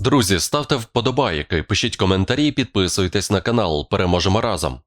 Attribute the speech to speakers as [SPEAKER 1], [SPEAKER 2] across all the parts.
[SPEAKER 1] Друзі, ставте вподобайки, пишіть коментарі, підписуйтесь на канал. Переможемо разом.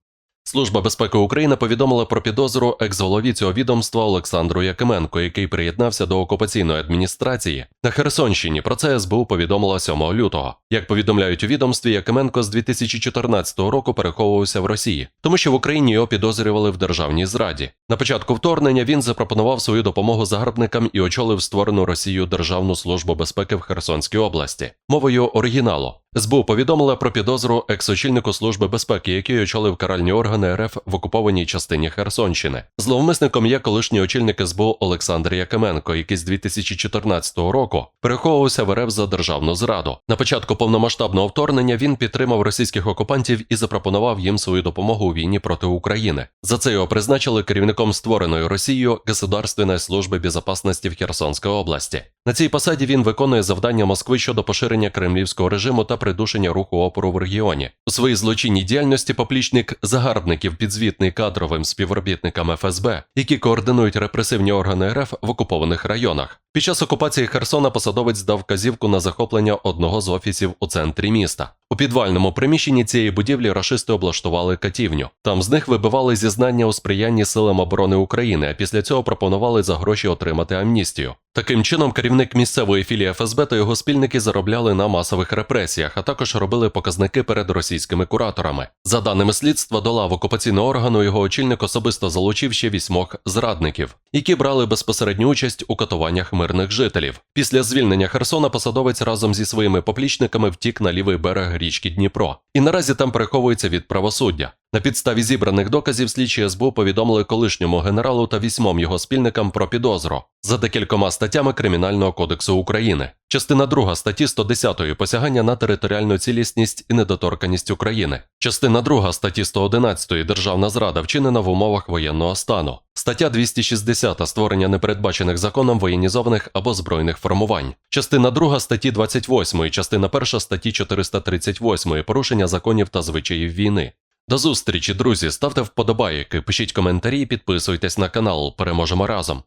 [SPEAKER 1] Служба безпеки України повідомила про підозру екс-голові цього відомства Олександру Якименко, який приєднався до окупаційної адміністрації на Херсонщині. Про це СБУ повідомила 7 лютого. Як повідомляють у відомстві, Якименко з 2014 року переховувався в Росії, тому що в Україні його підозрювали в державній зраді. На початку вторгнення він запропонував свою допомогу загарбникам і очолив створену Росією Державну службу безпеки в Херсонській області. Мовою оригіналу. СБУ повідомила про підозру екс-очільнику служби безпеки, який очолив каральні органи РФ в окупованій частині Херсонщини. Зловмисником є колишній очільник СБУ Олександр Якименко, який з 2014 року переховувався в РФ за державну зраду. На початку повномасштабного вторгнення він підтримав російських окупантів і запропонував їм свою допомогу у війні проти України. За це його призначили керівником створеної Росією Государственної служби безопасності в Херсонській області. На цій посаді він виконує завдання Москви щодо поширення кремлівського режиму та придушення руху опору в регіоні. У своїй злочинній діяльності поплічник загарбників підзвітний кадровим співробітникам ФСБ, які координують репресивні органи РФ в окупованих районах. Під час окупації Херсона посадовець дав казівку на захоплення одного з офісів у центрі міста. У підвальному приміщенні цієї будівлі рашисти облаштували катівню. Там з них вибивали зізнання у сприянні силам оборони України, а після цього пропонували за гроші отримати амністію. Таким чином, керівник місцевої філії ФСБ та його спільники заробляли на масових репресіях, а також робили показники перед російськими кураторами. За даними слідства, до лав окупаційного органу його очільник особисто залучив ще вісьмох зрадників, які брали безпосередню участь у катуваннях мирних жителів. Після звільнення Херсона посадовець разом зі своїми поплічниками втік на лівий берег річки Дніпро, і наразі там переховується від правосуддя. На підставі зібраних доказів слідчі СБУ повідомили колишньому генералу та вісьмом його спільникам про підозру за декількома статтями Кримінального кодексу України. Частина 2 статті 110 посягання на територіальну цілісність і недоторканість України. Частина 2 статті 111 державна зрада вчинена в умовах воєнного стану. Стаття 260 створення непередбачених законом воєнізованих або збройних формувань. Частина 2 статті 28, частина 1 статті 438 порушення законів та звичаїв війни. До зустрічі, друзі. Ставте вподобайки, пишіть коментарі, підписуйтесь на канал. Переможемо разом.